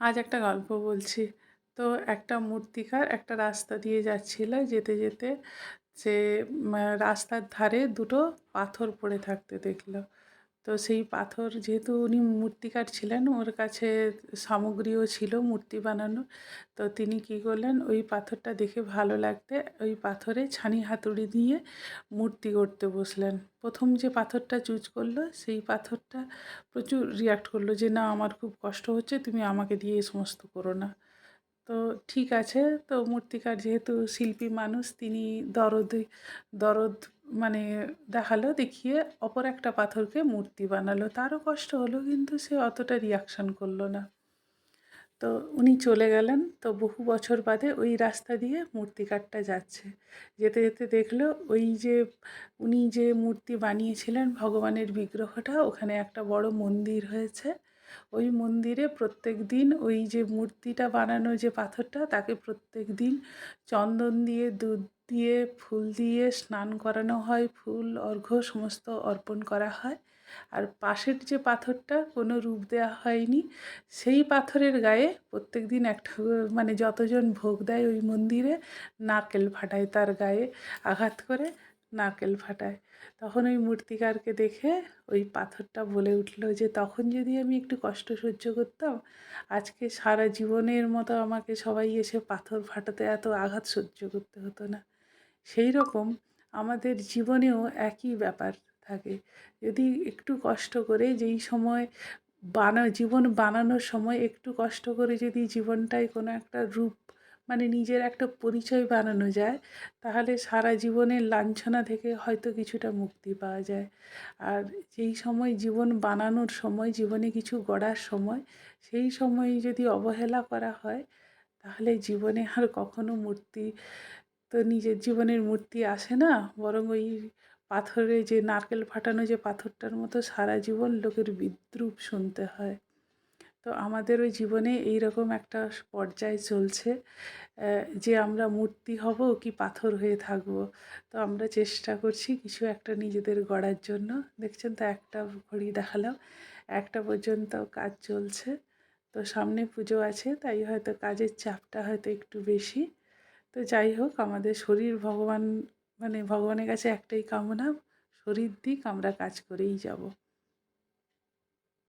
আজ একটা গল্প বলছি। তো একটা মূর্তিকার একটা রাস্তা দিয়ে যাচ্ছিল, যেতে যেতে সে রাস্তার ধারে দুটো পাথর পড়ে থাকতে দেখল। তো সেই পাথর যেহেতু উনি মূর্তিকার ছিলেন, ওর কাছে সামগ্রীও ছিল মূর্তি বানানোর। তো তিনি কী করলেন, ওই পাথরটা দেখে ভালো লাগতে ওই পাথরে ছানি হাতুড়ি দিয়ে মূর্তি করতে বসলেন। প্রথম যে পাথরটা চুজ করল, সেই পাথরটা প্রচুর রিয়াক্ট করল যে, না, আমার খুব কষ্ট হচ্ছে, তুমি আমাকে দিয়ে এই সমস্ত করো না। তো ঠিক আছে, তো মূর্তিকার যেহেতু শিল্পী মানুষ, তিনি দরদে, দরদ মানে দেখাল, দেখিয়ে অপর একটা পাথরকে মূর্তি বানালো। তারও কষ্ট হলো, কিন্তু সে অতটা রিয়াকশান করল না। তো উনি চলে গেলেন। তো বহু বছর বাদে ওই রাস্তা দিয়ে মূর্তিকারটা যাচ্ছে। যেতে যেতে দেখল ওই যে, উনি যে মূর্তি বানিয়েছিলেন ভগবানের বিগ্রহটা, ওখানে একটা বড় মন্দির হয়েছে। ওই মন্দিরে প্রত্যেক দিন ওই যে মূর্তিটা বানানো যে পাথরটা, তাকে প্রত্যেক দিন চন্দন দিয়ে দুধ দিয়ে ফুল দিয়ে স্নান করানো হয়, ফুল, অর্ঘ্য সমস্ত অর্পণ করা হয়। আর পাশের যে পাথরটা কোনো রূপ দেওয়া হয়নি, সেই পাথরের গায়ে প্রত্যেক দিন একটা মানে যতজন ভোগ দেয় ওই মন্দিরে নারকেল ফাটায় তার গায়ে আঘাত করে, নারকেল ফাটায়। তখন ওই মূর্তিকারকে দেখে ওই পাথরটা বলে উঠল যে, তখন যদি আমি একটু কষ্ট সহ্য করতাম, আজকে সারা জীবনের মতো আমাকে সবাই এসে পাথর ফাটাতে এত আঘাত সহ্য করতে হতো না। সেই রকম আমাদের জীবনেও একই ব্যাপার থাকে। যদি একটু কষ্ট করে যেই সময় বানা, জীবন বানানোর সময় একটু কষ্ট করে যদি জীবনটায় কোনো একটা রূপ মানে নিজের একটা পরিচয় বানানো যায়, তাহলে সারা জীবনের লাঞ্ছনা থেকে হয়তো কিছুটা মুক্তি পাওয়া যায়। আর যেই সময় জীবন বানানোর সময়, জীবনে কিছু গড়ার সময়, সেই সময় যদি অবহেলা করা হয়, তাহলে জীবনে আর কখনো মূর্তি তো নিজের জীবনের মূর্তি আসে না। বরং ওই পাথরে যে নারকেল ফাটানো যে পাথরটার মতো সারা জীবন লোকের বিদ্রুপ শুনতে হয়। তো আমাদের ওই জীবনে এই রকম একটা পর্যায় চলছে যে আমরা মূর্তি হব কি পাথর হয়ে থাকব। তো আমরা চেষ্টা করছি কিছু একটা নিজেদের গড়ার জন্য। দেখছেন তো একটা ঘড়ি দেখালাম, একটা পর্যন্ত কাজ চলছে। তো সামনে পুজো আছে, তাই হয়তো কাজের চাপটা হয়তো একটু বেশি। তো যাই হোক, আমাদের শরীর ভগবান মানে ভগবানের কাছে একটাই কামনা, শরীর দিক আমরা কাজ করেই যাব।